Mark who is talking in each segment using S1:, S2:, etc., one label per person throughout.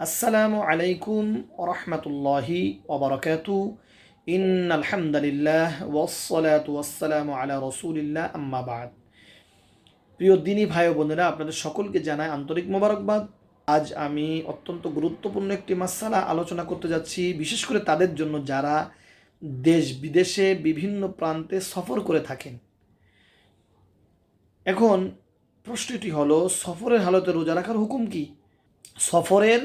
S1: আসসালামু আলাইকুম ওরহমতুল্লাহি ওবরকাতু ইন আলহামদুলিল্লাহ ওয়াসসালাতু ওয়াসসালামু আলা রসুলিল্লাহ, আম্মা বাদ। প্রিয় দিনী ভাই বোনেরা, আপনাদের সকলকে জানাই আন্তরিক মোবারকবাদ। আজ আমি অত্যন্ত গুরুত্বপূর্ণ একটি মাসালা আলোচনা করতে যাচ্ছি, বিশেষ করে তাদের জন্য যারা দেশ বিদেশে বিভিন্ন প্রান্তে সফর করে থাকেন। এখন প্রশ্নটি হলো, সফরের হালতে রোজা রাখার হুকুম কি? সফরের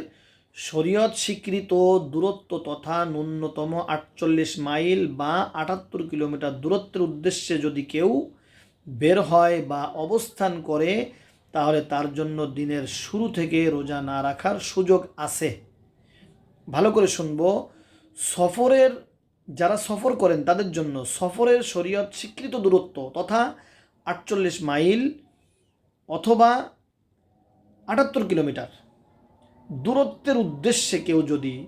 S1: শরীয়ত স্বীকৃত দূরত্ব তথা ন্যূনতম আটচল্লিশ মাইল বা আটাত্তর কিলোমিটার দূরত্বের উদ্দেশ্যে যদি কেউ বের হয় বা অবস্থান করে, তাহলে তার জন্য দিনের শুরু থেকে রোজা না রাখার সুযোগ আছে। ভালো করে শুনব। সফরের, যারা সফর করেন তাদের জন্য সফরের শরীয়ত স্বীকৃত দূরত্ব তথা আটচল্লিশ মাইল অথবা আটাত্তর কিলোমিটার। দূরত্বের উদ্দেশ্যে কেউ যদি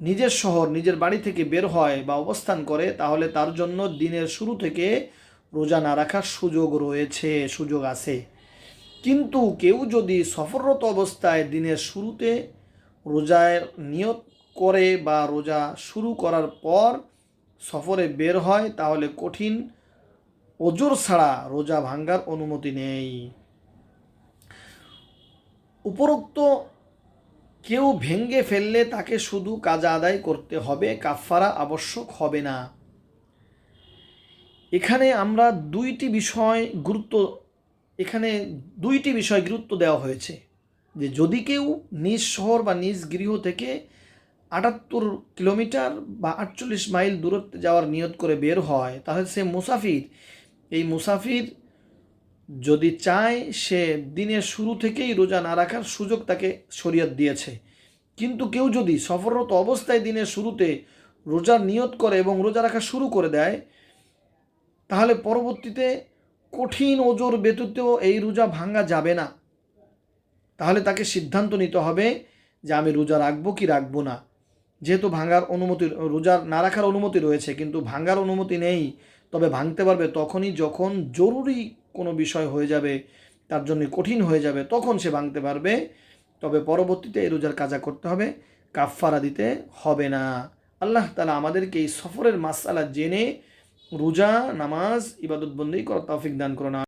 S1: নিজের শহর, নিজের বাড়ি থেকে বের হয় বা অবস্থান করে, তাহলে তার জন্য দিনের শুরু থেকে রোজা না রাখার সুযোগ রয়েছে, সুযোগ আছে। কিন্তু কেউ যদি সফররত অবস্থায় দিনের শুরুতে রোজার নিয়ত করে বা রোজা শুরু করার পর সফরে বের হয়, তাহলে কঠিন ওজোর ছাড়া রোজা ভাঙ্গার অনুমতি নেই। উপরোক্ত কেউ ভেঙ্গে ফেললে তাকে শুধু কাজা আদায় করতে হবে কাফারা আবশ্যক হবে না। এখানে আমরা দুইটি বিষয় গুরুত্ব, এখানে দুইটি বিষয় গুরুত্ব দেওয়া হয়েছে। যে যদি কেউ নিজ শহর বা নিজ গৃহ থেকে আটাত্তর কিলোমিটার বা আটচল্লিশ মাইল দূরত্বে যাওয়ার নিয়ত করে বের হয়, তাহলে সে মুসাফির। এই মুসাফির যদি চায় সে দিনের শুরু থেকেই রোজা না রাখার সুযোগ তাকে শরীয়ত দিয়েছে। কিন্তু কেউ যদি সফররত অবস্থায় দিনের শুরুতে রোজার নিয়ত করে এবং রোজা রাখা শুরু করে দেয়, তাহলে পরবর্তীতে কঠিন ওজোর ব্যতীতেও এই রোজা ভাঙ্গা যাবে না। তাহলে তাকে সিদ্ধান্ত নিতে হবে যে আমি রোজা রাখব কি রাখব না। যেহেতু ভাঙ্গার অনুমতি রোজার না রাখার অনুমতি রয়েছে, কিন্তু ভাঙ্গার অনুমতি নেই, তবে ভাঙতে পারবে তখনই যখন জরুরি কোনো বিষয় হয়ে যাবে, তার জন্য কঠিন হয়ে যাবে, তখন সে ভাঙতে পারবে। তবে পরবর্তীতে এই রোজার কাজা করতে হবে, কাফফারা দিতে হবে না। আল্লাহ তালা আমাদেরকে এই সফরের মাসালা জেনে রোজা, নামাজ ইবাদতবন্দি করার তৌফিক দান করো না